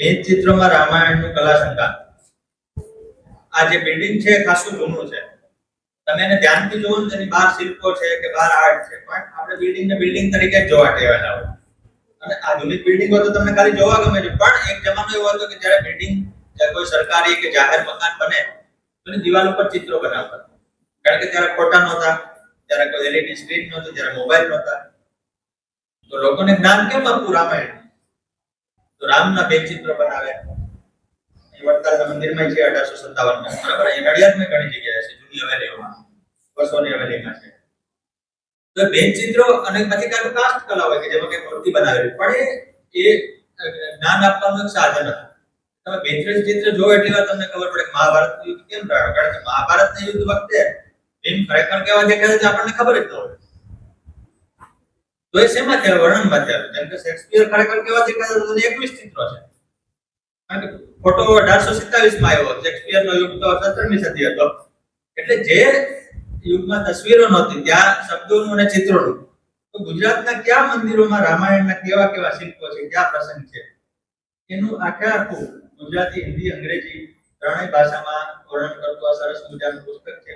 ભેદ ચિત્રમાં રામાયણનું કલા સંકાન આ જે બિલ્ડિંગ છે ખાસું જૂનું છે. તમે એને ધ્યાનથી જોવો ને એની બહાર શિલ્પો છે કે બહાર આર્ટ છે, પણ આપણે બિલ્ડિંગને બિલ્ડિંગ તરીકે જ જોવા ટેવાયેલા હોય. અને આધુનિક બિલ્ડિંગો તો તમને ખાલી જોવા ગમે છે, પણ એક જમાનો એવો હતો કે જ્યારે બિલ્ડિંગ કોઈ સરકારી કે જાહેર મકાન બને, તો દિવાલ ઉપર ચિત્રો બનાવતા. કારણ કે ત્યારે ફોટા નહોતા, ત્યારે કોઈ એલઈડી સ્ક્રીન નહોતી, ત્યારે મોબાઈલ નહોતા. તો લોકોને જ્ઞાન કેમ આપવું રામાયણ તો રામના બે ચિત્ર બનાવે એ વડતાલના મંદિરમાં છે, અઢારસો સત્તાવનમાં બરાબર એ નડિયાદમાં ઘણી જગ્યાએ છે, જૂની હવેલીઓમાં. વર્ષોની હવેલીમાં છે. તો બે ચિત્રો અને પછી કાંઈક કાસ્ટ કલા હોય કે જેમાં કઈ મૂર્તિ બનાવેલી. પણ એ જ્ઞાન આપવાનું એક સાધન હતું. તમે બેત્રીસ ચિત્ર જો એટલી વાર તમને ખબર પડે મહાભારતનું યુદ્ધ કેમ કારણ કે મહાભારતના યુદ્ધ વખતે ભીમ ખરેખર કેવા દેખાય છે આપણને ખબર જ ન હોય. તો એ શેમાં થયા વર્ણનમાં થયા જેમ કે શેક્સપિયર ખરેખર કેવા છે કે એકવીસ ચિત્રો છે. ફોટો અઢારસો સિત્તાવીસમાં આવ્યો. શેક્સપિયર નો યુગ તો સત્તરમી સદી હતો. એટલે જે યુગમાં તસવીરો નહોતી, ત્યાં શબ્દોનું અને ચિત્રોનું, તો ગુજરાતના કયા મંદિરોમાં રામાયણના કેવા કેવા શિલ્પો છે? કયા પ્રસંગ છે? એનું આખે આખું ગુજરાતી, હિન્દી, અંગ્રેજી ત્રણેય ભાષામાં વર્ણન કરતું આ સરસ મજાનું પુસ્તક છે.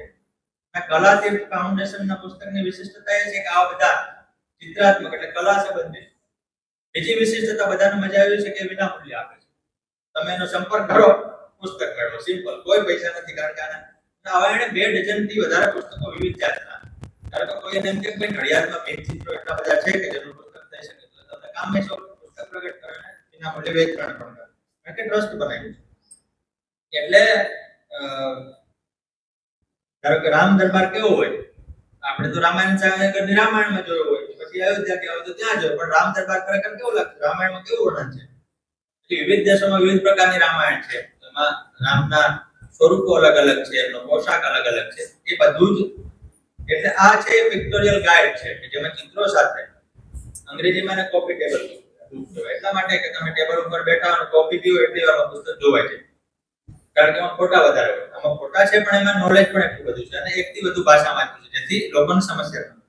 આ કલાતીર્થ ફાઉન્ડેશનના પુસ્તકની વિશિષ્ટતા એ છે કે આ બધા ચિત્રાત્મક એટલે કલા સંબંધિત બીજી વિશિષ્ટતા બધાને મજા આવી છે કે વિના મૂલ્ય આપે છે. તમે એનો સંપર્ક કરો, પુસ્તક કાઢો સિમ્પલ કોઈ પૈસા નથી, કારણ કે આના હવે એને બે ડઝનથી વધારે પુસ્તકો વિવિધ જાતના. ધારો કે કોઈ એમ કે ભાઈ ઘડિયાળમાં બે ચિત્રો એટલા બધા છે કે જેનું પુસ્તક થઈ શકે, તો તમે કામ નહીં છો પુસ્તક પ્રગટ કરે ને મૂલ્ય વેચાણ પણ કરો. કારણ કે ટ્રસ્ટ બનાવ્યું છે. એટલે ધારો કે રામ દરબાર કેવો હોય? આપણે તો રામાયણ સાગરની રામાયણમાં જોયો હોય. પછી અયોધ્યા કે તો ત્યાં જોયો પણ રામ દરબાર ખરેખર કેવું લાગતું? રામાયણમાં કેવું વર્ણન છે? વિવિધ દેશોમાં વિવિધ પ્રકારની રામાયણ છે. એમાં રામના સ્વરૂપો અલગ અલગ છે, એમનો પોશાક અલગ અલગ છે. એ બધું જ એટલે આ છે પિક્ટોરિયલ ગાઈડ છે, કે જેમાં ચિત્રો સાથે અંગ્રેજીમાં એને કોપી ટેબલ એટલા માટે કે તમે ટેબલ ઉપર બેઠા અને કોપી પીવો એટલી વારમાં પુસ્તક જોવાય છે. કારણ કે એમાં ફોટા વધારે હોય. આમાં ફોટા છે, પણ એમાં નોલેજ પણ એટલું બધું છે અને એકથી વધુ ભાષામાં આપ્યું છે. જેથી લોકોને સમસ્યા.